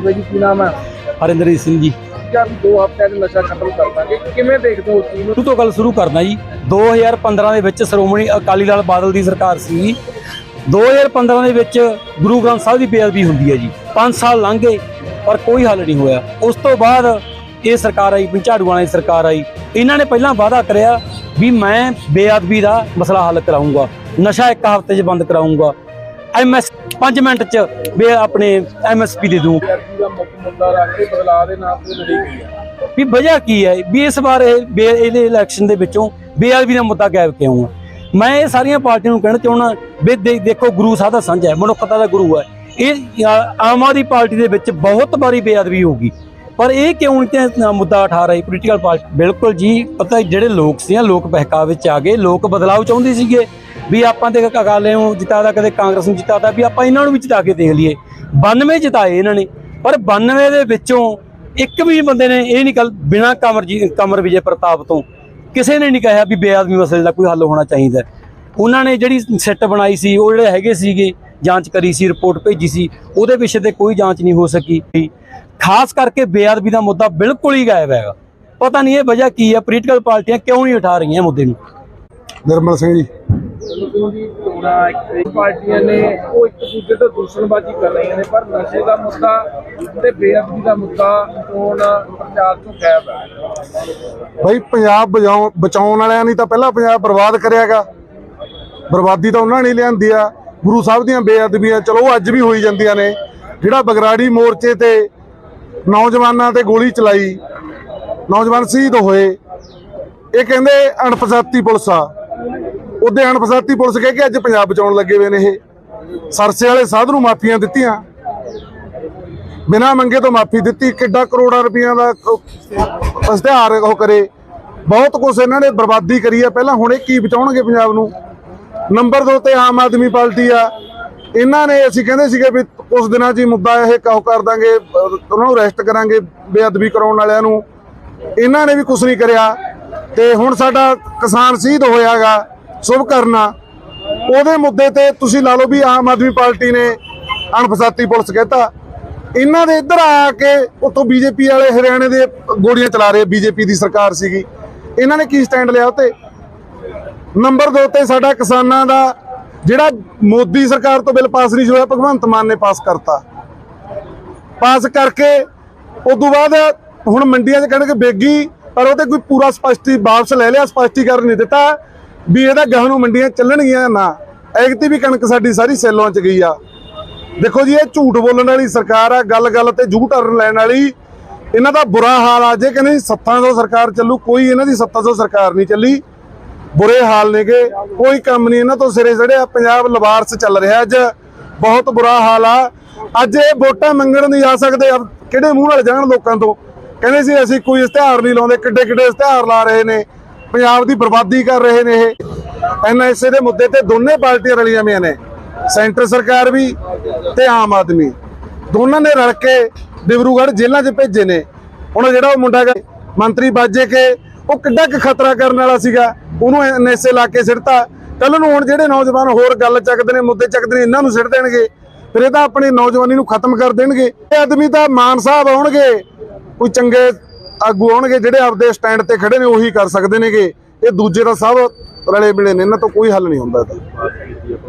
ਹਾਂਜੀ ਬਾਈ ਜੀ ਕੀ ਨਾਮ ਹੈ? ਹਰਿੰਦਰਜੀਤ ਸਿੰਘ ਜੀ। ਵੀ ਦੋ ਹਫ਼ਤਿਆਂ ਦੇ ਨਸ਼ਾ ਖਤਮ ਕਰ ਦਾਂਗੇ। ਕਿਵੇਂ ਦੇਖਦੇ ਹੋ ਉਸ ਚੀਜ਼ ਨੂੰ? ਸ਼ੁਰੂ ਤੋਂ ਗੱਲ ਸ਼ੁਰੂ ਕਰਦਾ ਜੀ। 2015 ਦੇ ਵਿੱਚ ਸ਼੍ਰੋਮਣੀ ਅਕਾਲੀ ਦਲ ਬਾਦਲ ਦੀ ਸਰਕਾਰ ਸੀ 2015 ਦੇ ਵਿੱਚ ਗੁਰੂ ਗ੍ਰੰਥ ਸਾਹਿਬ ਦੀ ਬੇਅਦਬੀ ਹੁੰਦੀ ਹੈ ਜੀ। 5 ਸਾਲ ਲੰਘ ਗਏ ਪਰ ਕੋਈ ਹੱਲ ਨਹੀਂ ਹੋਇਆ। ਉਸ ਤੋਂ ਬਾਅਦ ਇਹ ਸਰਕਾਰ ਆਈ ਝਾੜੂ ਵਾਲੀ ਸਰਕਾਰ ਆਈ। ਇਹਨਾਂ ਨੇ ਪਹਿਲਾਂ ਵਾਅਦਾ ਕਰਿਆ ਵੀ ਮੈਂ ਬੇਅਦਬੀ ਦਾ ਮਸਲਾ ਹੱਲ ਕਰਾਉਂਗਾ ਨਸ਼ਾ ਇੱਕ ਹਫ਼ਤੇ 'ਚ ਬੰਦ ਕਰਾਉਂਗਾ ਐਮਐਸ 5 ਮਿੰਟ 'ਚ ਬੇ ਆਪਣੇ ਐਮਐਸਪੀ ਦੇ ਦੂੰ ਵਿਦਿਆਰਥੀ ਦਾ ਮੁੱਖ ਮੁੱਦਾ ਰੱਖ ਕੇ ਬਦਲਾਅ ਦੇ। ਨਾਮ ਤੇ ਲੜੀ ਗਈ ਹੈ ਵੀ ਵਜ੍ਹਾ ਕੀ ਹੈ? ਵੀ ਇਸ ਵਾਰ ਇਹ ਬੇ- ਇਹਦੇ ਇਲੈਕਸ਼ਨ ਦੇ ਵਿੱਚੋਂ ਬੇਅਦਬੀ ਦਾ ਮੁੱਦਾ ਗਾਇਬ ਕਿਉਂ ਆ? ਮੈਂ ਇਹ ਸਾਰੀਆਂ ਪਾਰਟੀਆਂ ਨੂੰ ਕਹਿਣਾ ਚਾਹੁੰਦਾ, ਵੀ ਦੇ- ਦੇਖੋ ਗੁਰੂ ਸਾਹਿਬ ਦਾ ਸਾਂਝਾ ਹੈ ਮਨੁੱਖਤਾ ਦਾ ਗੁਰੂ ਹੈ। ਇਹ ਆ- ਆਮ ਆਦਮੀ ਪਾਰਟੀ ਦੇ ਵਿੱਚ ਬਹੁਤ ਵਾਰੀ ਬੇਅਦਬੀ ਹੋਗੀ ਪਰ ਇਹ ਕਿਉਂ ਨਹੀਂ ਤੇ ਮੁੱਦਾ ਉਠਾ ਰਹੀ ਪੋਲੀਟੀਕਲ ਪਾਰਟੀ ਬਿਲਕੁਲ ਜੀ, ਪਤਾ ਜਿਹੜੇ ਲੋਕ ਸੀ ਲੋਕ ਬਹਿਕਾ ਵਿੱਚ ਆ ਗਏ, ਲੋਕ ਬਦਲਾਅ ਚਾਹੁੰਦੇ ਸੀਗੇ। ਵੀ ਆਪਾਂ ਤੇ ਅਕਾਲੇ ਨੂੰ ਜਿਤਾਦਾ ਕਦੇ ਕਾਂਗਰਸ ਨੂੰ ਜਿਤਾਦਾ, ਵੀ ਆਪਾਂ ਇਹਨਾਂ ਨੂੰ ਵੀ ਜਿਤਾ ਕੇ ਦੇਖ ਲਈਏ। 92 ਜਿਤਾਏ ਇਹਨਾਂ ਨੇ, ਪਰ 92 ਦੇ ਵਿੱਚੋਂ ਇੱਕ ਵੀ ਬੰਦੇ ਨੇ ਇਹ ਨਹੀਂ ਕੱਲ ਬਿਨਾ ਕਮਰ ਕਮਰ ਵਿਜੇ ਪ੍ਰਤਾਪ ਤੋਂ ਕਿਸੇ ਨੇ ਨਹੀਂ ਕਿਹਾ ਵੀ ਬੇਆਦਮੀ ਮਸਲੇ ਦਾ ਕੋਈ ਹੱਲ ਹੋਣਾ ਚਾਹੀਦਾ। ਉਹਨਾਂ ਨੇ ਜਿਹੜੀ ਸਿੱਟ ਬਣਾਈ ਸੀ, ਉਹ ਜਿਹੜੇ ਹੈਗੇ ਸੀਗੇ, ਜਾਂਚ ਕਰੀ ਸੀ, ਰਿਪੋਰਟ ਭੇਜੀ ਸੀ, ਉਹਦੇ ਪਿੱਛੇ ਤੇ ਕੋਈ ਜਾਂਚ ਨਹੀਂ ਹੋ ਸਕੀ। ਖਾਸ ਕਰਕੇ ਬੇਅਦਬੀ ਦਾ ਮੁੱਦਾ ਬਿਲਕੁਲ ਹੀ ਗਾਇਬ ਹੈਗਾ। ਪਤਾ ਨਹੀਂ ਇਹ ਵਜ੍ਹਾ ਕੀ ਹੈ, ਪੋਲੀਟੀਕਲ ਪਾਰਟੀਆਂ ਕਿਉਂ ਨਹੀਂ ਉਠਾ ਰਹੀਆਂ ਮੁੱਦੇ ਨੂੰ? ਨਿਰਮਲ ਸਿੰਘ ਜੀ। ਜਦੋਂ ਦੀ ਚੋਣਾਂ ਇੱਕ ਪਾਰਟੀਆਂ ਨੇ, ਉਹ ਇੱਕ ਦੂਜੇ ਤੋਂ ਦੁਸ਼ਮਣਬਾਜ਼ੀ ਕਰ ਰਹੀਆਂ ਨੇ, ਪਰ ਨਸ਼ੇ ਦਾ ਮੁੱਦਾ ਤੇ ਬੇਅਦਬੀ ਦਾ ਮੁੱਦਾ ਚੋਣ ਪ੍ਰਚਾਰ ਤੋਂ ਗਾਇਬ ਹੈ। ਬਈ ਪੰਜਾਬ ਬਚਾਉਣ ਵਾਲਿਆਂ ਨੇ ਤਾਂ ਪਹਿਲਾਂ ਪੰਜਾਬ ਬਰਬਾਦ ਕਰਿਆਗਾ। ਬਰਬਾਦੀ ਤਾਂ ਉਹਨਾਂ ਨੇ ਲਿਆਂਦੀ ਆ। ਗੁਰੂ ਸਾਹਿਬ ਦੀਆਂ ਬੇਅਦਬੀਆਂ, ਚਲੋ ਉਹ ਅੱਜ ਵੀ ਹੋਈ ਜਾਂਦੀਆਂ ਨੇ। ਜਿਹੜਾ ਬਗਰਾੜੀ ਮੋਰਚੇ ਤੇ ਨੌਜਵਾਨਾਂ ਤੇ ਗੋਲੀ ਚਲਾਈ, ਨੌਜਵਾਨ ਸ਼ਹੀਦ ਹੋਏ, ਇਹ ਕਹਿੰਦੇ ਅਣਪਛਾਤੀ ਪੁਲਿਸ ਆ। ਉਹਦੇ ਅਣਪਛਾਤੀ ਪੁਲਿਸ ਕਹਿ ਕੇ ਅੱਜ ਪੰਜਾਬ ਬਚਾਉਣ ਲੱਗੇ ਹੋਏ ਨੇ ਇਹ। ਸਰਸੇ ਵਾਲੇ ਸਾਧ ਨੂੰ ਮਾਫੀਆਂ ਦਿੱਤੀਆਂ। ਬਿਨਾਂ ਮੰਗੇ ਤੋਂ ਮਾਫੀ ਦਿੱਤੀ। ਕਿੱਡਾ ਕਰੋੜਾਂ ਰੁਪਈਆ ਦਾ ਉਹ ਇਸ਼ਤਿਹਾਰ ਉਹ ਕਰੇ। ਬਹੁਤ ਕੁਝ ਇਹਨਾਂ ਨੇ ਬਰਬਾਦੀ ਕਰੀ ਆ। ਪਹਿਲਾਂ ਹੁਣ ਇਹ ਕੀ ਬਚਾਉਣਗੇ ਪੰਜਾਬ ਨੂੰ? ਨੰਬਰ 2 ਤੇ ਆਮ ਆਦਮੀ ਪਾਰਟੀ ਆ। ਇਹਨਾਂ ਨੇ ਅਸੀਂ ਕਹਿੰਦੇ ਸੀਗੇ ਵੀ ਕੁਝ ਦਿਨਾਂ 'ਚ ਹੀ ਮੁੱਦਾ ਇਹ ਕਹੋ ਕਰ ਦਾਂਗੇ, ਉਹਨਾਂ ਨੂੰ ਅਰੈਸਟ ਕਰਾਂਗੇ ਬੇਅਦਬੀ ਕਰਾਉਣ ਵਾਲਿਆਂ ਨੂੰ। ਇਹਨਾਂ ਨੇ ਵੀ ਕੁਝ ਨਹੀਂ ਕਰਿਆ। ਤੇ ਹੁਣ ਸਾਡਾ ਕਿਸਾਨ ਸ਼ਹੀਦ ਹੋਇਆਗਾ। ਸ਼ੁਭ ਕਰਨਾ। ਉਹਦੇ ਮੁੱਦੇ ਤੇ ਤੁਸੀਂ ਲਾ ਲਓ ਵੀ ਆਮ ਆਦਮੀ ਪਾਰਟੀ ਨੇ ਅਣਫਸਾਤੀ ਪੁਲਿਸ ਕਹਿਤਾ। ਇਹਨਾਂ ਦੇ ਇੱਧਰ ਆ ਕੇ ਉੱਥੋਂ ਬੀਜੇਪੀ ਵਾਲੇ ਹਰਿਆਣੇ ਦੇ ਗੋਲੀਆਂ ਚਲਾ ਰਹੇ ਬੀਜੇਪੀ ਦੀ ਸਰਕਾਰ ਸੀਗੀ। ਇਹਨਾਂ ਨੇ ਕੀ ਸਟੈਂਡ ਲਿਆ ਉੱਤੇ? ਨੰਬਰ 2 ਤੇ ਸਾਡਾ ਕਿਸਾਨਾਂ ਦਾ ਜਿਹੜਾ ਮੋਦੀ ਸਰਕਾਰ ਤੋਂ ਬਿੱਲ ਪਾਸ ਨਹੀਂ ਹੋਇਆ, ਭਗਵੰਤ ਮਾਨ ਨੇ ਪਾਸ ਕਰਤਾ। ਪਾਸ ਕਰਕੇ ਉਦੋਂ ਬਾਅਦ ਹੁਣ ਮੰਡੀਆਂ 'ਚ ਕਹਿਣਗੇ, ਬੇਗੀ, ਪਰ ਉਹਤੇ ਕੋਈ ਪੂਰਾ ਸਪਸ਼ਟੀ, ਵਾਪਸ ਲੈ ਲਿਆ, ਸਪਸ਼ਟੀਕਰਨ ਨਹੀਂ ਦਿੱਤਾ। ਵੀ ਇਹਦਾ ਗਾਹ ਨੂੰ ਮੰਡੀਆਂ ਚੱਲਣਗੀਆਂ ਨਾ। ਐਗਤੀ ਵੀ ਕਣਕ ਸਾਡੀ ਸਾਰੀ ਸੈਲੋਂ 'ਚ ਗਈ ਆ। ਦੇਖੋ ਜੀ, ਇਹ ਝੂਠ ਬੋਲਣ ਵਾਲੀ ਸਰਕਾਰ ਆ ਗੱਲ ਗੱਲ ਤੇ ਝੂਠ ਅਰਨ ਲੈਣ ਵਾਲੀ। ਇਹਨਾਂ ਦਾ ਬੁਰਾ ਹਾਲ ਆ, ਜੇ ਕਹਿੰਦੇ ਸੱਤਾਂ ਤੋਂ ਸਰਕਾਰ ਚੱਲੂ, ਕੋਈ ਇਹਨਾਂ ਦੀ ਸੱਤਾਂ ਤੋਂ ਸਰਕਾਰ ਨਹੀਂ ਚੱਲੀ। ਬੁਰੇ ਹਾਲ ਨੇਗੇ, ਕੋਈ ਕੰਮ ਨਹੀਂ, ਇਹਨਾਂ ਤੋਂ ਸਿਰੇ ਚੜਿਆ ਪੰਜਾਬ ਲਵਾਰਸ ਚੱਲ ਰਿਹਾ ਅੱਜ, ਬਹੁਤ ਬੁਰਾ ਹਾਲ ਆ। ਅੱਜ ਇਹ ਵੋਟਾਂ ਮੰਗਣ ਨਹੀਂ ਆ ਸਕਦੇ ਕਿਹੜੇ ਮੂੰਹ ਨਾਲ ਜਾਣ ਲੋਕਾਂ ਤੋਂ? ਕਹਿੰਦੇ ਸੀ ਅਸੀਂ ਕੋਈ ਇਸ਼ਤਿਹਾਰ ਨਹੀਂ ਲਾਉਂਦੇ ਕਿੱਡੇ ਕਿੱਡੇ ਇਸ਼ਤਿਹਾਰ ਲਾ ਰਹੇ ਨੇ। ਪੰਜਾਬ ਦੀ ਬਰਬਾਦੀ ਕਰ ਰਹੇ ਨੇ ਇਹ। ਐਨਐਸਏ ਦੇ ਮੁੱਦੇ ਤੇ ਦੋਨੇ ਪਾਰਟੀਆਂ ਰਲੀਆਂ ਹੋਈਆਂ ਨੇ। ਸੈਂਟਰ ਸਰਕਾਰ ਵੀ ਤੇ ਆਮ ਆਦਮੀ। ਦੋਨਾਂ ਨੇ ਰਲ ਕੇ ਡਿਬਰੂਗੜ੍ਹ ਜੇਲ੍ਹਾਂ 'ਚ ਭੇਜੇ ਨੇ। ਹੁਣ ਜਿਹੜਾ ਉਹ ਮੁੰਡਾ ਮੰਤਰੀ ਬਾਜੇ ਕੇ, ਉਹ ਕਿੱਡਾ ਕੁ ਖਤਰਾ ਕਰਨ ਵਾਲਾ ਸੀਗਾ। ਉਹਨੂੰ ਐਨਐਸਏ ਲਾ ਕੇ ਸਿੱਟਤਾ। ਕੱਲ ਨੂੰ ਹੁਣ ਜਿਹੜੇ ਨੌਜਵਾਨ ਹੋਰ ਗੱਲ ਚੱਕਦੇ ਨੇ, ਮੁੱਦੇ ਚੱਕਦੇ ਨੇ, ਇਹਨਾਂ ਨੂੰ ਸਿੱਟ ਦੇਣਗੇ। ਫਿਰ ਇਹ ਤਾਂ ਆਪਣੀ ਨੌਜਵਾਨੀ ਨੂੰ ਖਤਮ ਕਰ ਦੇਣਗੇ। ਇਹ ਆਦਮੀ ਤਾਂ ਮਾਨ ਸਾਹਿਬ ਆਉਣਗੇ। ਕੋਈ ਚੰਗੇ ਆਗੂ ਆਉਣਗੇ ਜਿਹੜੇ ਆਪਦੇ ਸਟੈਂਡ ਤੇ ਖੜੇ ਨੇ, ਉਹੀ ਕਰ ਸਕਦੇ ਨੇਗੇ। ਇਹ ਦੂਜੇ ਦਾ ਸਭ ਰਲੇ ਮਿਲੇ ਨੇ, ਇਹਨਾਂ ਤੋਂ ਕੋਈ ਹੱਲ ਨਹੀਂ ਹੁੰਦਾ ਇਹਦਾ।